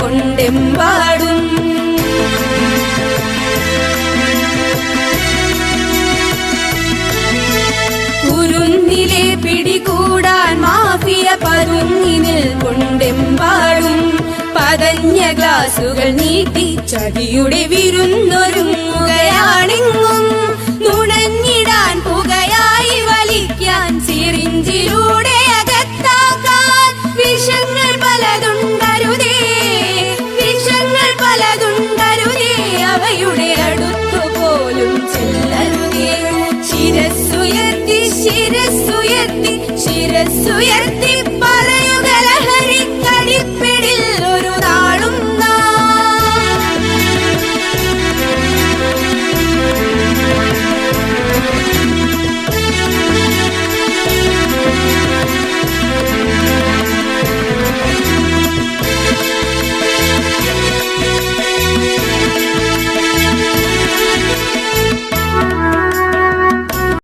കൊണ്ടെമ്പാടും. കുരുന്നിലെ പിടികൂടാൻ മാഫിയ പതുങ്ങിനിൽ കൊണ്ടെമ്പാടും. പതഞ്ഞ ഗ്ലാസുകൾ നീട്ടി ചതിയുടെ വിരുന്നൊരുങ്ങുകയാണെങ്ങും? ശിരസ്സുയർത്തി ശിരസ്സുയർത്തി പറയുക ലഹരിക്കടിപ്പിടിൽ